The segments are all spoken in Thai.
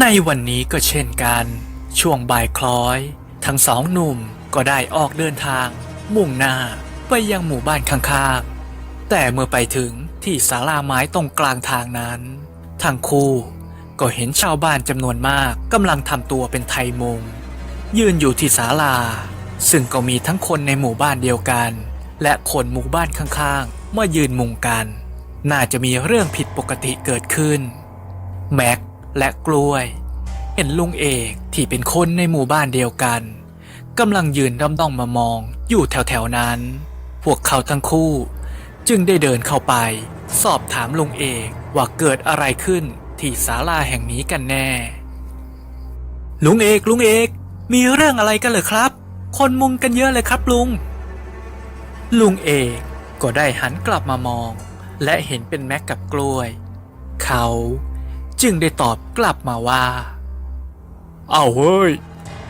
ในวันนี้ก็เช่นกัน ช่วงบ่ายคล้อย ทั้งสองหนุ่มก็ได้ออกเดินทาง มุ่งหน้าไปยังหมู่บ้านข้างๆ แต่เมื่อไปถึงที่ศาลาไม้ตรงกลางทางนั้น ทั้งคู่ก็เห็นชาวบ้านจำนวนมากกำลังทำตัวเป็นไทยมง ยืนอยู่ที่ศาลา ซึ่งก็มีทั้งคนในหมู่บ้านเดียวกัน และคนหมู่บ้านข้างๆมายืนมุงกัน น่าจะมีเรื่องผิดปกติเกิดขึ้น แม็ก และกล้วย เห็นลุงเอกที่เป็นคนในหมู่บ้านเดียวกันกำลังยืนด้อมด้องมามองอยู่แถวๆนั้น พวกเขาทั้งคู่ จึงได้เดินเข้าไป สอบถามลุงเอกว่าเกิดอะไรขึ้นที่ศาลาแห่งนี้กันแน่ ลุงเอกลุงเอกมีเรื่องอะไรกันเหรอครับ คนมุงกันเยอะเลยครับลุง ลุงเอกก็ได้หันกลับมามอง และเห็นเป็นแม็กกับกล้วย เขา จึงได้ตอบกลับมาว่า เอาเฮ้ย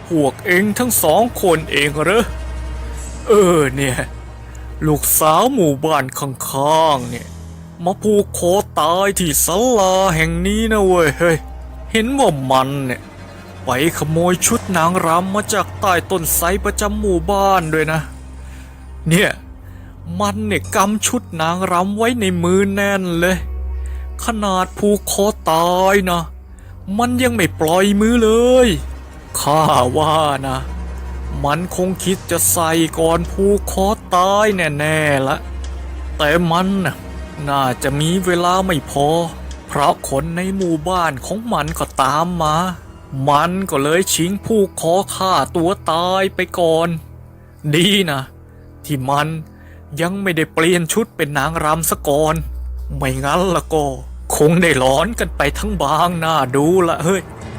พวกเองทั้งสองคนเองเหรอ เออเนี่ย ลูกสาวหมู่บ้านข้างๆเนี่ยมาผูกคอตายที่ศาลาแห่งนี้นะเว้ยเฮ้ย เห็นว่ามันเนี่ยไปขโมยชุดนางรำมาจากใต้ต้นไทรประจำหมู่บ้านด้วยนะ เนี่ย มันเนี่ยกำชุดนางรำไว้ในมือแน่นเลย ขนาดผูกคอตายนะ มันยังไม่ปล่อยมือเลย ข้าว่านะ มันคงคิดจะใส่ก่อนผูกคอตายแน่ๆละ แต่มันน่ะน่าจะมีเวลาไม่พอ เพราะคนในหมู่บ้านของมันก็ตามมา มันก็เลยชิงผูกคอฆ่าตัวตายไปก่อน ดีนะ ที่มันยังไม่ได้เปลี่ยนชุดเป็นนางรำซะก่อน ไม่งั้นละก็ คงได้หลอนกันไปทั้งบางหน้าดูละเฮ้ย